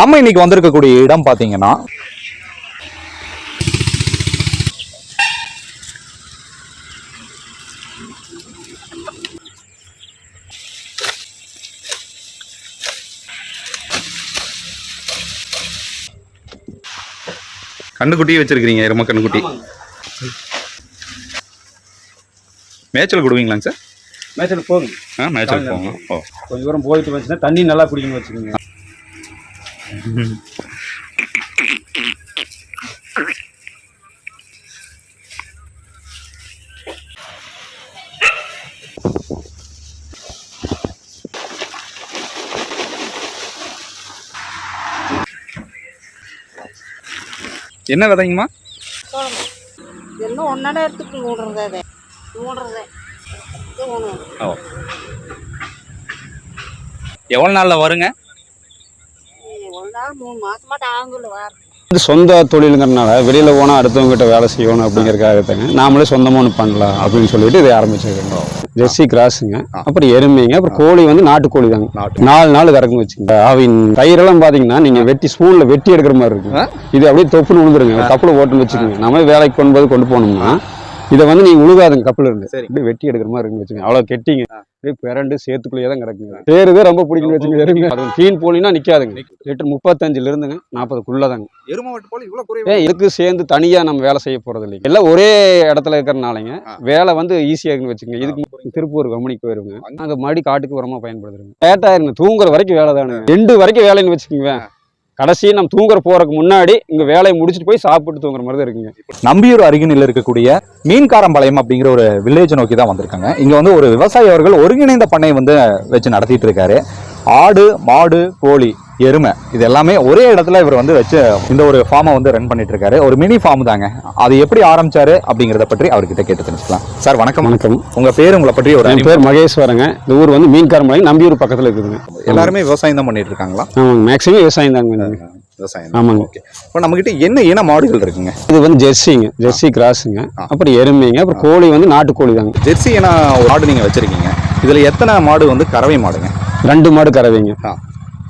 நம்ம இன்னைக்கு வந்திருக்கக்கூடிய இடம் பாத்தீங்கன்னா கண்ணுக்குட்டி வச்சிருக்கீங்க எரும கண்ணுக்குட்டி. மேய்ச்சல் கொடுவீங்களாங்க சார்? மேய்ச்சல் போகுங்க ஆ மேய்ச்சல் போங்க ஓ கொஞ்சம் தூரம் போயிட்டு வந்துச்சுன்னா தண்ணி நல்லா குடிக்கணும் வச்சுக்கோங்க. என்ன விதைங்கம்மா? எல்லாம் ஒன்னட எடுத்துட்டு மூடுறது அதை. மூடுறது. ஒன்று ஓ. எவ்வளோ நாளில் வருங்க? மூணு மாசமாட்ட ஆகும்ல வார. இது சொந்த தொழிலுங்கிறனால வெளியில் போனால் அடுத்தவங்ககிட்ட வேலை செய்யணும் அப்படிங்கிறதுக்காக தாங்க நாமளே சொந்தமாக ஒன்று பண்ணலாம் அப்படின்னு சொல்லிட்டு இதை ஆரம்பிச்சிருக்கோம். ஜெர்சி கிராஸுங்க அப்புறம் எருமைங்க அப்புறம் கோழி வந்து நாட்டுக்கோழி தாங்க. நாட்டு நாலு நாள் கறக்குன்னு வச்சுங்க. அவின் தயிரெல்லாம் பார்த்தீங்கன்னா நீங்கள் வெட்டி ஸ்பூனில் வெட்டி எடுக்கிற மாதிரி இருக்கும். இது அப்படியே தொப்புன்னு விழுந்துருங்க கப்பில் ஓட்டுன்னு வச்சுக்கோங்க. நம்ம வேலைக்கு கொண்டு கொண்டு போனோம்னா இதை வந்து நீங்கள் உழுகாதுங்க கப்பில் இருந்து. அப்படியே வெட்டி எடுக்கிற மாதிரி இருக்குன்னு வச்சுங்க அவ்வளோ கெட்டிங்க. அப்படியே பிறண்டு சேத்துக்குள்ளேயே தான் கிடக்குங்க. பேருதே ரொம்ப பிடிக்கும் வச்சுங்க எருமை அது தீன் போலினா நிற்காதுங்க லிட்டர் முப்பத்தஞ்சுல இருந்துங்க நாற்பதுக்குள்ள தாங்க எருமை மாட்டு போல இவ்வளோ ஏ இதுக்கு சேர்ந்து தனியாக நம்ம வேலை செய்ய போறது இல்லைங்க. எல்லாம் ஒரே இடத்துல இருக்கிறனாலங்க. வேலை வந்து ஈஸியாக இருக்குன்னு வச்சுக்கோங்க. இதுக்கு திருப்பூர் கம்பெனிக்கு போயிருங்க அங்கே மறுபடி காட்டுக்கு உரமா பயன்படுத்துறோங்க. லேட்டாக இருங்க தூங்குற வரைக்கும் வேலை தானுங்க. ரெண்டு வரைக்கும் வேலைன்னு வச்சுக்கோங்க கடைசி நம்ம தூங்குற போறதுக்கு முன்னாடி இங்க வேலையை முடிச்சுட்டு போய் சாப்பிட்டு தூங்குற மாதிரி தான் இருக்குங்க. நம்பியூர் அருகினில் இருக்கக்கூடிய மீன்காரம்பாளையம் அப்படிங்கிற ஒரு வில்லேஜ் நோக்கி தான் வந்திருக்காங்க. இங்க வந்து ஒரு விவசாயி அவர்கள் ஒருங்கிணைந்த பண்ணை வந்து வச்சு நடத்திட்டு இருக்காரு. ஆடு மாடு கோழி எருமை. இது எல்லாமே ஒரே இடத்துல இவர் வந்து வச்சு இந்த ஒரு ஃபார்மை வந்து ரன் பண்ணிட்டு இருக்காரு. ஒரு மினி ஃபார்ம் தாங்க. அது எப்படி ஆரம்பிச்சாரு அப்படிங்கிறத பற்றி அவர்கிட்ட கேட்டு தெரிஞ்சுக்கலாம். சார் வணக்கம். வணக்கம். உங்க பேர் உங்களை பற்றி ஒரு என். பேர் மகேஸ்வரங்க. இந்த ஊர் வந்து மீன்காரமலை நம்பியூர் பக்கத்துல இருக்குதுங்க. எல்லாருமே விவசாயம் தான் பண்ணிட்டு இருக்காங்களா? மேக்ஸிமம் விவசாயம் தாங்க. விவசாயம் ஆமாங்க. ஓகே இப்போ நம்ம கிட்ட என்ன இன மாடுகள் இருக்குங்க? இது வந்து ஜெர்சிங்க. ஜெர்சி கிராஸுங்க. அப்புறம் எருமைங்க. அப்புறம் கோழி வந்து நாட்டுக்கோழி தாங்க. ஜெர்சி ஒரு மாடு நீங்க வச்சிருக்கீங்க. இதுல எத்தனை மாடு வந்து கறவை மாடுங்க? ரெண்டு மாடு கறவைங்க.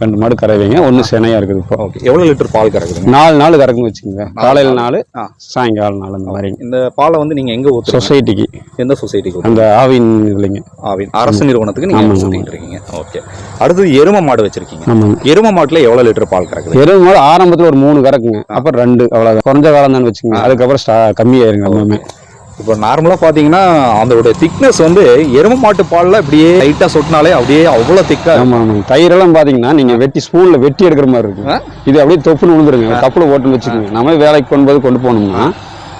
ரெண்டு மாடு கறவைங்க ஒன்று சினையா இருக்குது இப்போ. ஓகே. எவ்வளவு லிட்டர் பால் கறக்குதுங்க? நாலு நாள் கறக்குன்னு வச்சுக்கோங்க. காலையில் நாலு. சாயங்காலம் நாள் அந்த மாதிரிங்க இந்த பாலை வந்து நீங்க எங்க ஊத்துறீங்க? சொசைட்டிக்கு. எந்த சொசைட்டிக்கு அந்த ஆவின் இல்லைங்க ஆவின். அரசு நிறுவனத்துக்கு நீங்க ஆமாங்க, ஊத்திட்டு இருக்கீங்க. ஓகே. அடுத்தது எரும மாடு வச்சிருக்கீங்க. ஆமாங்க. எரும மாட்டுல எவ்வளவு லிட்டர் பால் கறக்குது? எருமை மாடு ஆரம்பத்தில் ஒரு மூணு கறக்குங்க. அப்புறம் ரெண்டு அவ்வளோதான் குறைஞ்ச காலம் தான் வச்சுக்கோங்க அதுக்கப்புறம் ஸ்டா கம்மியாயிருங்க எல்லாமே. இப்போ நார்மலா பாத்தீங்கன்னா அதோட திக்னஸ் வந்து எரும மாட்டு பால்ல அப்படியே லைட்டா சொட்டினாலே அப்படியே அவ்வளவு திக்கா ஆமா ஆமாங்க தயிரெல்லாம் பாத்தீங்கன்னா நீங்க வெட்டி ஸ்பூன்ல வெட்டி எடுக்கிற மாதிரி இருக்கும். ஆ. இது அப்படியே தொப்புன்னு விழுந்துருங்க கப்பில் ஓட்டுன்னு வச்சுக்கோங்க. நம்ம வேலைக்கு கொண்டு போது கொண்டு போனோம்னா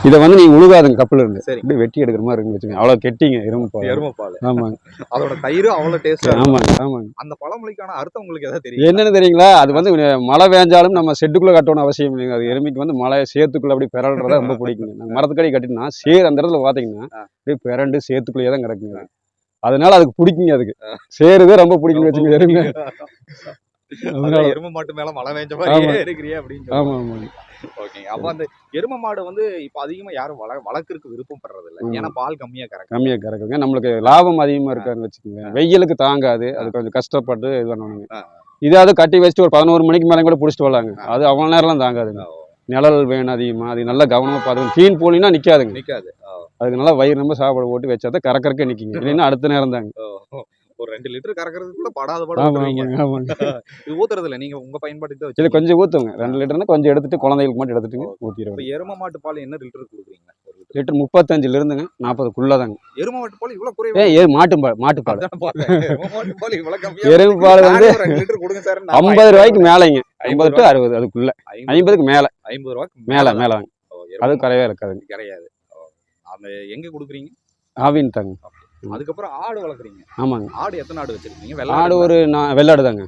இதை வந்து நீங்க உழுகாதுங்க கப்பில் இருந்து. அப்படியே வெட்டி எடுக்கிற மாதிரி இருக்குன்னு வச்சுக்கோங்க. அவ்வளோ கெட்டிங்க எருமை பால். எரும பால். ஆமாங்க. அதோட தயிர் அவ்வளவு டேஸ்டா ஆமாங்க ஆமாங்க. அந்த பழமொழிக்கான அர்த்தம் உங்களுக்கு ஏதாவது தெரியும் என்னன்னு தெரியுங்களா? அது வந்து மழை பெஞ்சாலும் நம்ம செட்டுக்குள்ள கட்டணும் அவசியம் இல்லைங்க. அது எருமைக்கு வந்து மழை சேத்துக்குள்ள அப்படி பிறல்றதா ரொம்ப பிடிக்குங்க. நாங்கள் மரத்துக்கடி கட்டினா சேர் அந்த இடத்துல பாத்தீங்கன்னா அப்படியே பிறண்டு சேத்துக்குள்ளேயே தான் கிடக்குங்க. அது. அதனால அதுக்கு பிடிக்குங்க அதுக்கு. சேருதே ரொம்ப பிடிக்குங்க வச்சுங்க எருமை. அதனால எரும மாட்டு மேல மழை ஆமா. மாதிரி இருக்கிறியே அப்படின்னு ஆமா ஆமாங்க ஓகேங்க அப்ப அந்த எரும மாடு வந்து இப்ப அதிகமா யாரும் வள வளர்க்கறதுக்கு விருப்பம் படுறது இல்ல ஆமா. ஏன்னா பால் கம்மியா கறக்கும். கம்மியா கறக்குங்க. நம்மளுக்கு லாபம் அதிகமா இருக்காதுன்னு வச்சுக்கோங்க. வெயிலுக்கு தாங்காது. அது கொஞ்சம் கஷ்டப்பட்டு இது பண்ணணுங்க. இதாவது கட்டி வச்சுட்டு ஒரு பதினோரு மணிக்கு மேலே கூட பிடிச்சிட்டு வரலாங்க. அது அவ்வளோ நேரம்லாம் தாங்காதுங்க. நிழல் வேணும் அதிகமா. அது நல்லா கவனமா பார்த்துக்கணும். தீன் போலினா நிக்காதுங்க. நிக்காது. அதுக்கு நல்லா வயிறு ரொம்ப சாப்பாடு போட்டு வச்சா தான் கறக்கறக்கே நிக்குங்க. இல்லைன்னா அடுத்த நேரம் தாங்க. ஒரு ரெண்டு லிட்டர் கறக்கறதுக்குள்ள படாத படம் இது ஊத்துறது இல்ல நீங்க உங்க பயன்பாட்டுக்கு தான் வச்சு கொஞ்சம் ஊற்றுங்க ரெண்டு லிட்டர்னா கொஞ்சம் எடுத்துட்டு குழந்தைகளுக்கு மட்டும் எடுத்துட்டுங்க இப்ப ஊற்றிடுவோம் எரும மாட்டு பால் என்ன லிட்டர் கொடுக்குறீங்க? ஒரு லிட்டர். முப்பத்தஞ்சுல இருந்துங்க நாற்பதுக்குள்ள தாங்க எரும மாட்டு பால் இவ்வளவு குறைவா ஏ மாட்டு பால் மாட்டு பால். எருமை பால் வந்து ஐம்பது ரூபாய்க்கு மேலேங்க. ஐம்பது டு அறுபது அதுக்குள்ள. ஐம்பது ஐம்பதுக்கு மேலே. ஐம்பது ரூபாய்க்கு மேலே மேலே. தாங்க ஓ, எரும அது மாட்டு குறையவே இருக்காதுங்க. கிடையாது. அந்த எங்க கொடுக்குறீங்க? ஆவின் தாங்க அதுக்கப்புறம் ஆடு வளர்க்குறீங்க. ஆமாங்க. ஆடு எத்தனை ஆடு வச்சிருக்கீங்க? ஆடு வெள்ளாடு ஒரு நான் வெள்ளாடு தாங்க.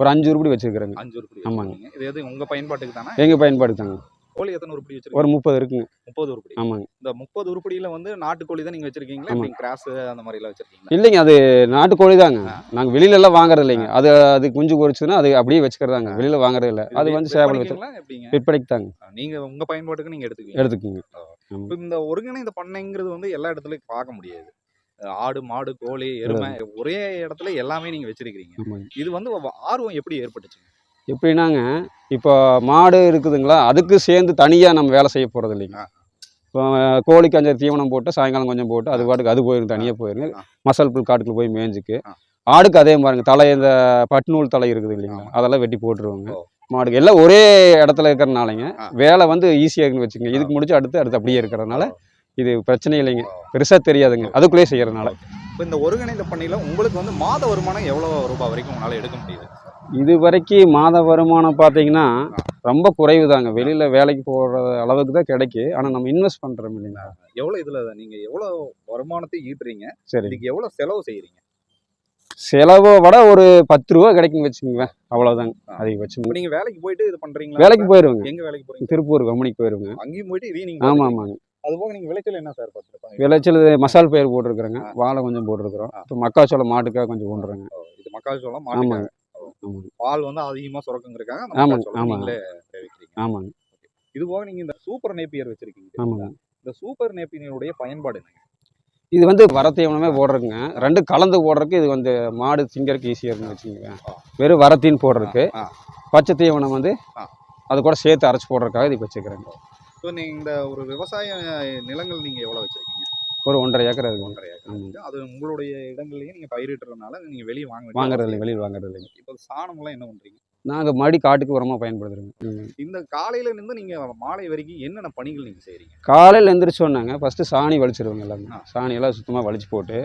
ஒரு அஞ்சு உருப்படி வச்சிருக்கிறேங்க. அஞ்சு உருப்படி ஆமாங்க. வச்சிருக்கீங்க. இது எது உங்க பயன்பாட்டுக்கு தானே? எங்க பயன்பாடு தாங்க கோழி எத்தனை உருப்படி வச்சிருக்கீங்க? ஒரு முப்பது இருக்குங்க. முப்பது உருப்படி. ஆமாங்க. இந்த முப்பது உருப்படியில வந்து நாட்டுக்கோழி தான் நீங்க வச்சிருக்கீங்களா. இப்படி கிராஸ் அந்த மாதிரி எல்லாம் வச்சிருக்கீங்களா? இல்லைங்க அது நாட்டுக்கோழி தாங்க. நாங்க வெளியில எல்லாம் வாங்குறது இல்லைங்க. அது அது குஞ்சு பொரிச்சுன்னா அது அப்படியே வச்சுக்கிறதாங்க. வெளியில வாங்குறது இல்லை. அது வந்து சேவல் வச்சு விற்பனைக்குங்களா? எப்படிங்க? விற்பனைக்கு தாங்க நீங்க உங்க பயன்பாட்டுக்கு நீங்க எடுத்துக்கீங்க. எடுத்துக்குங்க இந்த ஒருங்கிணைந்த பண்ணைங்கிறது வந்து எல்லா இடத்துலயும் பார்க்க முடியாது. ஆடு மாடு கோழி எருமை ஒரே இடத்துல எல்லாமே நீங்க வச்சிருக்கீங்க ஆமாங்க இது வந்து ஆர்வம் எப்படி ஏற்பட்டுச்சு எப்படின்னாங்க இப்போ மாடு இருக்குதுங்களா அதுக்கு சேர்ந்து தனியாக நம்ம வேலை செய்ய போகிறது இல்லைங்க. இப்போ கோழிக்கு அஞ்சு தீவனம் போட்டு சாயங்காலம் கொஞ்சம் போட்டு அது பாட்டுக்கு அது போயிடும் தனியாக போயிருங்க. மசால் புல் காட்டுக்குள்ள போய் மேய்ஞ்சுக்கு. ஆடுக்கு அதே பாருங்க தலை இந்த பட்டுநூல் தலை இருக்குது இல்லைங்களா. அதெல்லாம் வெட்டி போட்டுருவாங்க. மாடுக்கு எல்லாம் ஒரே இடத்துல இருக்கிறனாலங்க. வேலை வந்து ஈஸியாக இருக்குன்னு வச்சுக்கோங்க இதுக்கு முடிச்சு அடுத்து அடுத்து அப்படியே இருக்கிறதுனால இது பிரச்சனை இல்லைங்க. பெருசாக தெரியாதுங்க. அதுக்குள்ளேயே செய்யறதுனால. இப்போ இந்த ஒருங்கிணைந்த பண்ணையில உங்களுக்கு வந்து மாத வருமானம் எவ்வளவு ரூபாய் வரைக்கும் உங்களால எடுக்க முடியுது? இது வரைக்கும் மாத வருமானம் பார்த்தீங்கன்னா ரொம்ப குறைவு தாங்க வெளியில் வேலைக்கு போகிற அளவுக்கு தான் கிடைக்கு. ஆனால் நம்ம இன்வெஸ்ட் பண்ணுறோம் இல்லைங்களா எவ்வளவு இதுல நீங்க எவ்வளவு வருமானத்தை ஈட்டுறீங்க? சரி. இதுக்கு எவ்வளவு செலவு செய்யறீங்க? செலவை விட ஒரு பத்து ரூபா கிடைக்கும் வச்சுக்கோங்க. அவ்வளோதாங்க ஆ. அதிகபட்சம் இப்போ நீங்க வேலைக்கு போயிட்டு இது பண்றீங்களா? வேலைக்கு போயிடுவேங்க எங்க வேலைக்கு போறீங்க? திருப்பூர் கம்பெனிக்கு போயிடுவேங்க அங்கேயும் போயிட்டு ஆமாம். ஆமாங்க அது போக நீங்க விளைச்சல் என்ன சார் பார்த்துருப்பாங்க? விளைச்சல் மசால் பயிர் போட்டிருக்கிறேங்க. வாழை கொஞ்சம் போட்டிருக்கிறோம். இப்போ மக்காச்சோளம் மாட்டுக்காக கொஞ்சம் கொண்டுறேங்க இது மக்காச்சோளம் ஆமாங்க. பால் வந்து அதிகமா சுரக்குங்கிறக்காக ஆமாங்க, ஆமாங்க. நீங்களே ஆமாங்க. இது போக நீங்க இந்த சூப்பர் நேப்பியர் வச்சிருக்கீங்க ஆமாங்க. இந்த சூப்பர் நேப்பியருடைய பயன்பாடு என்னங்க? இது வந்து வரத்தீவனமே போடுறதுங்க. ரெண்டு கலந்து போடுறதுக்கு இது வந்து மாடு திங்கறதுக்கு ஈஸியாக இருக்குன்னு வச்சுக்கோங்க. வெறும் வரத்தின்னு போடுறதுக்கு. பச்சை தீவனம் வந்து. அது கூட சேர்த்து அரைச்சி போடுறதுக்காக இது வச்சுக்கிறேங்க. இப்போ நீங்க இந்த ஒரு விவசாய நிலங்கள் நீங்க எவ்வளவு வச்சிருக்கீங்க? ஒரு ஒன்றரை ஏக்கர் இருக்குங்க ஒன்றரை ஏக்கர். இருக்கு. அது உங்களுடைய இடங்கள்லயே நீங்க பயிரிடுறதுனால நீங்க வெளியே வாங்க வாங்குறது இல்லை வெளியில் வாங்குறது இல்லைங்க இப்போ சாணம் எல்லாம் என்ன பண்றீங்க? நாங்கள் மடி காட்டுக்கு உரமாக பயன்படுத்துகிறோங்க ம். இந்த காலையில இருந்து நீங்க மாலை வரைக்கும் என்னென்ன பணிகள் நீங்க செய்றீங்க காலையில் எந்திரிச்சோன்னாங்க ஃபஸ்ட்டு சாணி வலிச்சிருவாங்க எல்லாமே. சாணியெல்லாம் சுத்தமாக வலிச்சு போட்டு.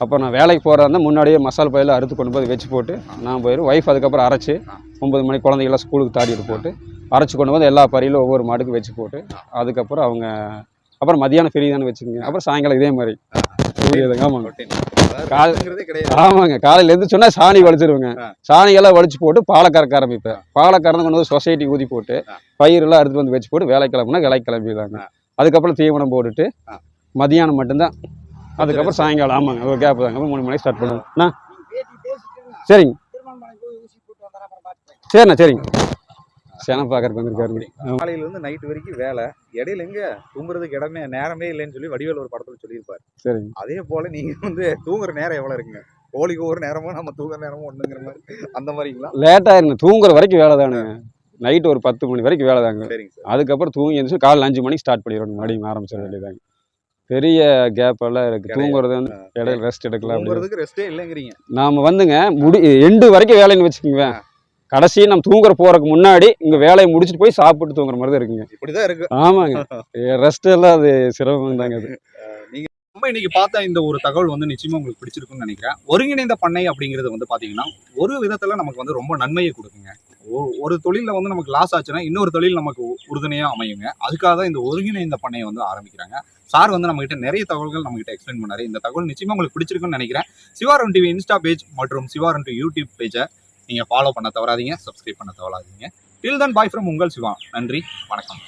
அப்போ நான் வேலைக்கு போகிறதா இருந்தால் முன்னாடியே மசால் பயில அறுத்து கொண்டு போய் வச்சு போட்டு. நான் போயிடும் ஒய்ஃப் அதுக்கப்புறம் அரைச்சி ஆ. ஒன்பது மணி குழந்தைகள்லாம் ஸ்கூலுக்கு தாடிட்டு போட்டு அரைச்சி கொண்டு வந்து எல்லா பறியிலும் ஒவ்வொரு மாட்டுக்கு வச்சு போட்டு. அதுக்கப்புறம் அவங்க அப்புறம் மதியானம் ஃப்ரீ தானே வச்சுக்கோங்க அப்புறம் சாயங்காலம் இதே மாதிரி ஆமாங்க. காலையில இருந்து சொன்னா சாணி வலிச்சிருவேங்க. சாணியெல்லாம் வலிச்சு போட்டு பாலை கறக்க ஆரம்பிப்பேன். பாலை கறந்து கொண்டு வந்து சொசைட்டி ஊதி போட்டு. பயிரெல்லாம் எடுத்து வந்து வச்சு போட்டு வேலை கிளம்புனா வேலைக்கு கிளம்பிடுவாங்க. அதுக்கப்புறம் தீவனம் போட்டுட்டு. மதியானம் மட்டும்தான். அதுக்கப்புறம் சாயங்காலம். ஆமாங்க. ஒரு கேப் தாங்க. மூணு மணிக்கு ஸ்டார்ட் பண்ணுவோம். சரிங்க. சரிண்ணா சரிங்க. சேனை பார்க்கறதுக்கு வந்திருக்காருங்க ஆமா. காலையில இருந்து நைட் வரைக்கும் வேலை. இடையில எங்க தூங்குறதுக்கு இடமே நேரமே இல்லைன்னு சொல்லி வடிவேல் ஒரு படத்துல சொல்லியிருப்பாரு. சரிங்க. அதே போல நீங்க வந்து தூங்குற நேரம் எவ்வளவு இருக்குங்க? கோழிக்கு ஒரு நேரமும் நம்ம தூங்குற நேரமும் ஒண்ணுங்கிற மாதிரி. அந்த மாதிரிங்களா? லேட்டாக இருங்க தூங்குற வரைக்கும் வேலை தானுங்க. நைட் ஒரு பத்து மணி வரைக்கும் வேலை தாங்க. சரிங்க சார். அதுக்கப்புறம் தூங்கி எழுந்துச்சு காலைல அஞ்சு மணிக்கு ஸ்டார்ட் பண்ணிடுவோம். மறுபடியும் ஆரம்பிச்சிட வேண்டியதாங்க பெரிய கேப் எல்லாம் இருக்கு. தூங்குறது வந்து இடையில ரெஸ்ட் எடுக்கலாம் அப்படி தூங்குறதுக்கு ரெஸ்டே இல்லைங்கிறீங்க. நாம வந்துங்க முடி எண்டு வரைக்கும் வேலைன்னு வச்சுக்கோங்க கடைசி நம்ம தூங்குற போறதுக்கு முன்னாடி இங்க வேலையை முடிச்சுட்டு போய் சாப்பிட்டு தூங்குற மாதிரி தான் இருக்குங்க. இப்படிதான் இருக்கு. ஆமாங்க. ரெஸ்ட் எல்லாம் அது சிரமம் தாங்க அது. நம்ம இன்னைக்கு பார்த்த இந்த ஒரு தகவல் வந்து நிச்சயமா உங்களுக்கு பிடிச்சிருக்கும்னு நினைக்கிறேன். ஒருங்கிணைந்த பண்ணை அப்படிங்கிறது வந்து பாத்தீங்கன்னா ஒரு விதத்துல நமக்கு வந்து ரொம்ப நன்மையை கொடுக்குங்க. ஒ- ஒரு தொழில வந்து நமக்கு லாஸ் ஆச்சுன்னா இன்னொரு தொழில் நமக்கு உ- உறுதுணையா அமையுங்க. அதுக்காக தான் இந்த ஒருங்கிணைந்த பண்ணையை வந்து ஆரம்பிக்கிறாங்க. சார் வந்து நம்ம கிட்ட நிறைய தகவல்கள் நம்ம கிட்ட எக்ஸ்பிளைன் பண்ணாரு. இந்த தகவல் நிச்சயமா உங்களுக்கு பிடிச்சிருக்கும்னு நினைக்கிறேன். சிவாரன் டிவி இன்ஸ்டா பேஜ் மற்றும் சிவாரன் டிவி யூடியூப் பேஜை நீங்கள் ஃபாலோ பண்ண தவறாதீங்க சப்ஸ்கிரைப் பண்ண தவறாதீங்க. டில் தன் பாய் ஃப்ரம் உங்கள் சிவா. நன்றி வணக்கம்.